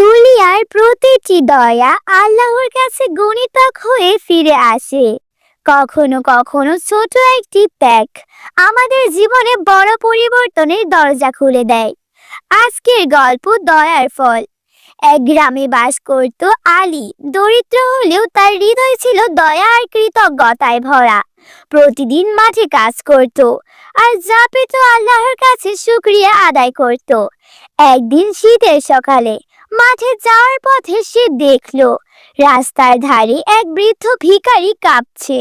দুনিয়ার প্রতিটি দয়া আল্লাহর কাছে গণিতক হয়ে ফিরে আসে। কখনো কখনো ছোট একটি ত্যাগ আমাদের জীবনে বড় পরিবর্তনের দরজা খুলে দেয়। আজকের গল্প দয়ার ফল। এক গ্রামে বাস করত আলী। দরিদ্র হলেও তার হৃদয় ছিল দয়া আর কৃতজ্ঞতায় ভরা। প্রতিদিন মাঠে কাজ করত আর যা পেত আল্লাহর কাছে শুক্রিয়া আদায় করত। একদিন শীতের সকালে মাঠে যাওয়ার পথে সে দেখল, রাস্তার ধারে এক বৃদ্ধ ভিখারি কাঁপছে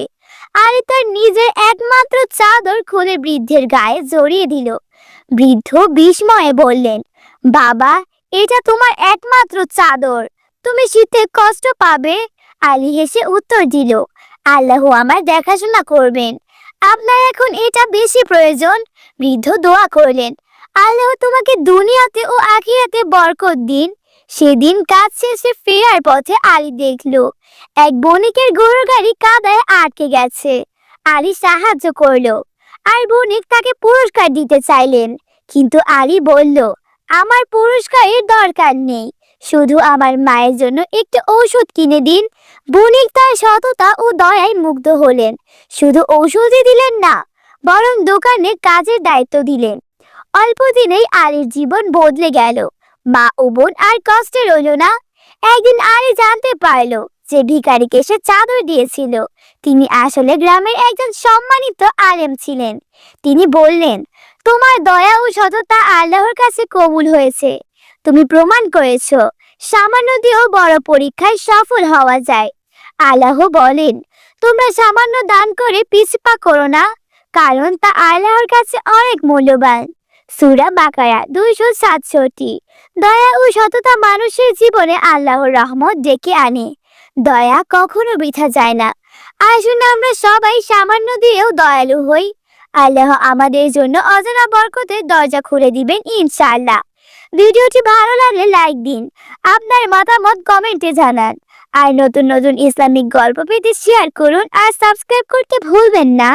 আর তার নিজের একমাত্র চাদর খুলে বৃদ্ধের গায়ে জড়িয়ে দিল। বৃদ্ধ বিস্ময়ে বললেন, বাবা, এটা তোমার একমাত্র চাদর। তুমি শীতে কষ্ট পাবে? আলী হেসে উত্তর দিল, আল্লাহ আমার দেখাশোনা করবেন। আপনার এখন এটা বেশি প্রয়োজন। বৃদ্ধ দোয়া করলেন, আল্লাহ তোমাকে দুনিয়াতে ও আখিরাতে বরকত দিন। সেদিন কাজ শেষে ফেরার পথে আলী দেখল, এক বণিকের গরু গাড়ি কাদায় আটকে গেছে। আলী সাহায্য করল, আর বণিক তাকে পুরস্কার দিতে চাইলেন। কিন্তু আলী বলল, আমার পুরস্কারের দরকার নেই। শুধু আমার মায়ের জন্য একটি ঔষধ কিনে দিন। বণিক তার সততা ও দয়ায় মুগ্ধ হলেন। শুধু ঔষধই দিলেন না, বরং দোকানে কাজের দায়িত্ব দিলেন। অল্প দিনেই আলীর জীবন বদলে গেল। মা ও বোন আর কষ্টে রইল না। একদিন আরে জানতে পারল যে ভিখারিকে সে চাদর দিয়েছিল। তিনি আসলে গ্রামের একজন সম্মানিত আলেম ছিলেন। তিনি বললেন, তোমার দয়া ও সততা আল্লাহর কাছে কবুল হয়েছে। তুমি প্রমাণ করেছ, সামান্য দিয়েও বড় পরীক্ষায় সফল হওয়া যায়। আল্লাহ বলেন, তোমরা সামান্য দান করে পিছপা করো না, কারণ তা আল্লাহর কাছে অনেক মূল্যবান। সুরা বাকারা দুইশো সাতষট্টি। দয়া ও সততা মানুষের জীবনে আল্লাহর রহমত ডেকে আনে। দয়া কখনো বৃথা যায় না। আসুন আমরা সবাই সামান্য দিয়েও দয়ালু হই। আল্লাহ আমাদের জন্য অজানা বরকতের দরজা খুলে দিবেন ইনশাআল্লাহ। ভিডিওটি ভালো লাগলে লাইক দিন। আপনার মতামত কমেন্টে জানান। আর নতুন নতুন ইসলামিক গল্প পেতে শেয়ার করুন আর সাবস্ক্রাইব করতে ভুলবেন না।